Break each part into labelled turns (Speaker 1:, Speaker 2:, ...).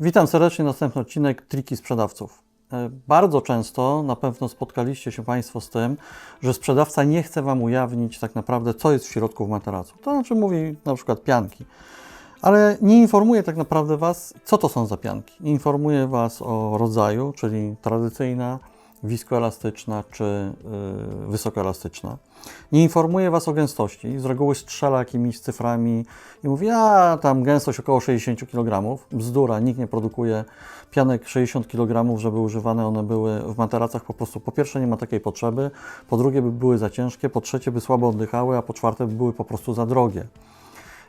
Speaker 1: Witam serdecznie, następny odcinek Triki sprzedawców. E, Bardzo często na pewno spotkaliście się Państwo z tym, że sprzedawca nie chce Wam ujawnić tak naprawdę, co jest w środku w materacu. To znaczy mówi na przykład pianki, ale nie informuje tak naprawdę Was, co to są za pianki. Informuje Was o rodzaju, czyli tradycyjna, wiskoelastyczna czy yy, wysokoelastyczna. Nie informuje Was o gęstości. Z reguły strzela jakimiś cyframi i mówi, a tam gęstość około 60 kg. Bzdura, nikt nie produkuje pianek 60 kg, żeby używane one były w materacach. Po prostu po pierwsze nie ma takiej potrzeby, po drugie by były za ciężkie, po trzecie by słabo oddychały, a po czwarte by były po prostu za drogie.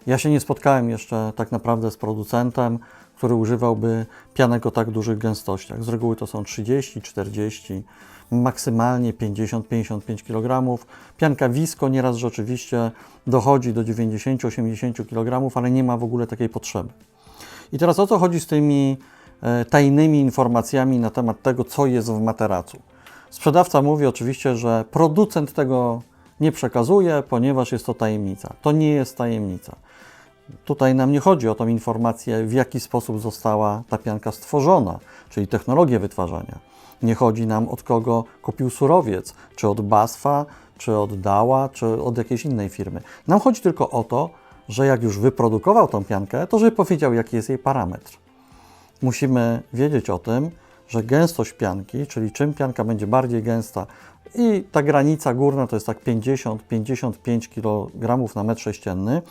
Speaker 1: Ja się nie spotkałem jeszcze tak naprawdę z producentem, który używałby pianek o tak dużych gęstościach. Z reguły to są 30, 40, maksymalnie 50-55 kg. Pianka Visco nieraz rzeczywiście dochodzi do 90-80 kg, ale nie ma w ogóle takiej potrzeby. I teraz o co chodzi z tymi e, tajnymi informacjami na temat tego, co jest w materacu? Sprzedawca mówi oczywiście, że producent tego nie przekazuje, ponieważ jest to tajemnica. To nie jest tajemnica. Tutaj nam nie chodzi o tą informację, w jaki sposób została ta pianka stworzona, czyli technologię wytwarzania. Nie chodzi nam od kogo kupił surowiec, czy od BASFA, czy od Dała, czy od jakiejś innej firmy. Nam chodzi tylko o to, że jak już wyprodukował tą piankę, to żeby powiedział, jaki jest jej parametr. Musimy wiedzieć o tym, że gęstość pianki, czyli czym pianka będzie bardziej gęsta i ta granica górna to jest tak 50-55 kg na metr sześcienny,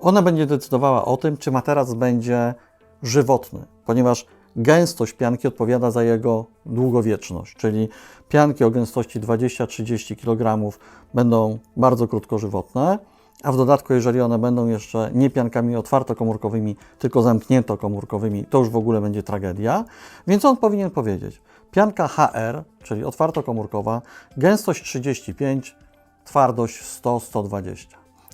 Speaker 1: ona będzie decydowała o tym, czy materac będzie żywotny, ponieważ gęstość pianki odpowiada za jego długowieczność, czyli pianki o gęstości 20-30 kg będą bardzo krótkożywotne, a w dodatku, jeżeli one będą jeszcze nie piankami otwartokomórkowymi, tylko zamkniętokomórkowymi, to już w ogóle będzie tragedia. Więc on powinien powiedzieć, pianka HR, czyli otwartokomórkowa, gęstość 35, twardość 100-120.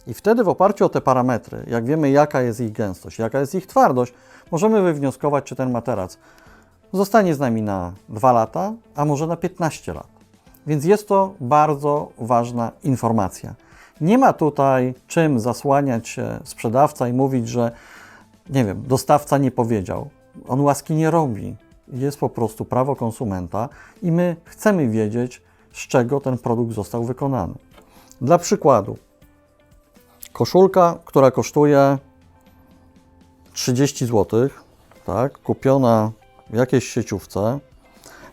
Speaker 1: I wtedy w oparciu o te parametry, jak wiemy jaka jest ich gęstość, jaka jest ich twardość, możemy wywnioskować, czy ten materac zostanie z nami na 2 lata, a może na 15 lat. Więc jest to bardzo ważna informacja. Nie ma tutaj czym zasłaniać się sprzedawca i mówić, że nie wiem, dostawca nie powiedział. On łaski nie robi. Jest po prostu prawo konsumenta i my chcemy wiedzieć, z czego ten produkt został wykonany. Dla przykładu, koszulka, która kosztuje 30 zł, tak, kupiona w jakiejś sieciówce,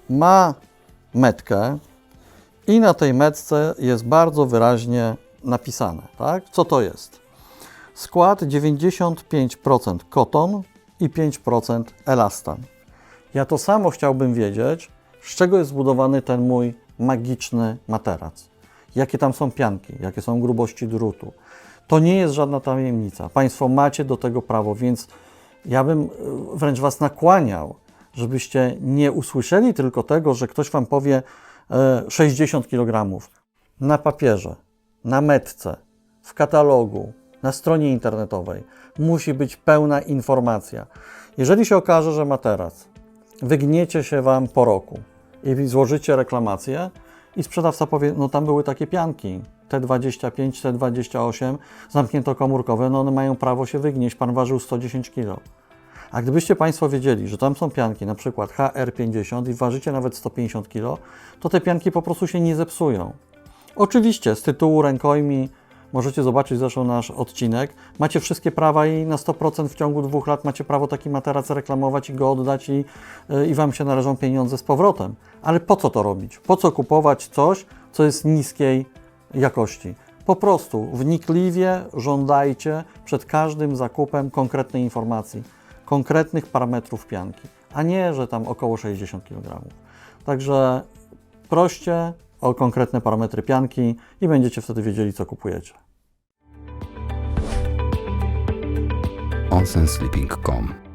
Speaker 1: ma metkę i na tej metce jest bardzo wyraźnie napisane, tak? Co to jest? Skład 95% koton i 5% elastan. Ja to samo chciałbym wiedzieć, z czego jest zbudowany ten mój magiczny materac. Jakie tam są pianki, jakie są grubości drutu. To nie jest żadna tajemnica. Państwo macie do tego prawo, więc ja bym y, wręcz Was nakłaniał, żebyście nie usłyszeli tylko tego, że ktoś Wam powie e, 60 kg na papierze, na metce, w katalogu, na stronie internetowej. Musi być pełna informacja. Jeżeli się okaże, że materac wygniecie się Wam po roku i złożycie reklamację i sprzedawca powie, no tam były takie pianki, T25, T28, zamkniętokomórkowe, no one mają prawo się wygnieść, Pan ważył 110 kg. A gdybyście Państwo wiedzieli, że tam są pianki, na przykład HR50 i ważycie nawet 150 kg, to te pianki po prostu się nie zepsują. Oczywiście z tytułu rękojmi możecie zobaczyć zresztą nasz odcinek. Macie wszystkie prawa i na 100% w ciągu dwóch lat macie prawo taki materac reklamować i go oddać i, i Wam się należą pieniądze z powrotem. Ale po co to robić? Po co kupować coś, co jest niskiej jakości? Po prostu wnikliwie żądajcie przed każdym zakupem konkretnej informacji, konkretnych parametrów pianki, a nie, że tam około 60 kg. Także proście o konkretne parametry pianki i będziecie wtedy wiedzieli, co kupujecie.
Speaker 2: onsensleeping.com